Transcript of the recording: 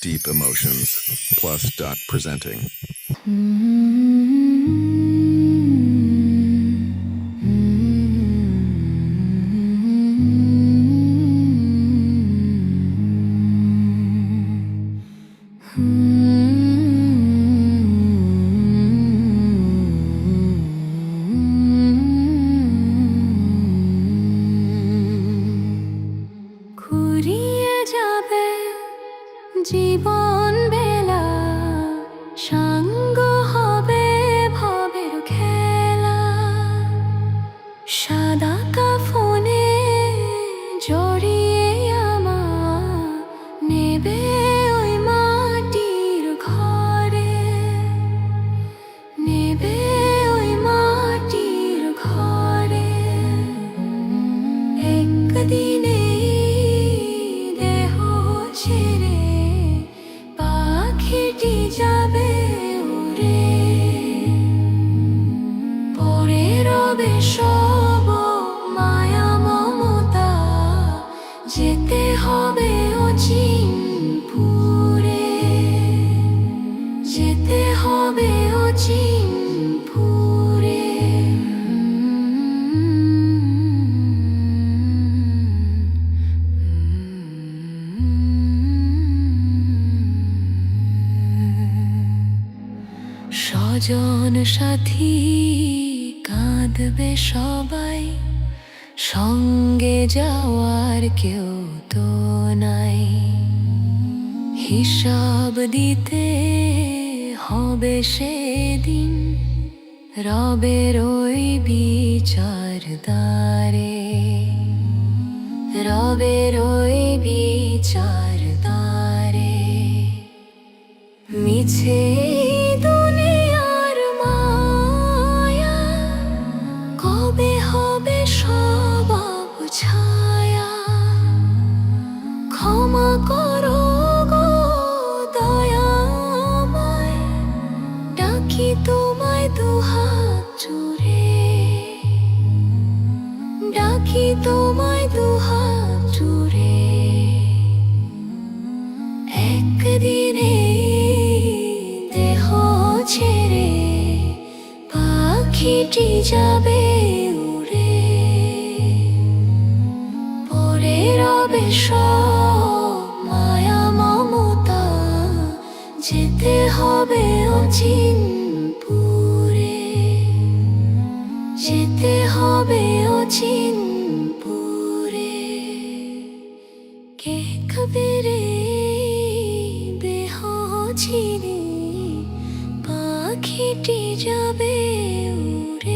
Deep Emotions plus Dot Presenting. Mm-hmm. জীবন সব মায়া মমতা যেতে হবে অচিনপুরে। যেতে হবে অচিনপুরে। স্বজন সাথী কাঁদবে সবাই। সঙ্গে যাওয়ার কেউ তো নাই। হিসাব দিতে হবে সেদিন রবের ওই বিচার দ্বারে। রবের ওই বিচার দ্বারে। মিছে পাখিটি যাবে উড়ে, পরে রবে মায়া, মমতা, যেতে হবে অচিনপুরে, যেতে হবে অচিনপুরে। কে কবিরে দেহ পাখিটি যাবে উড়ে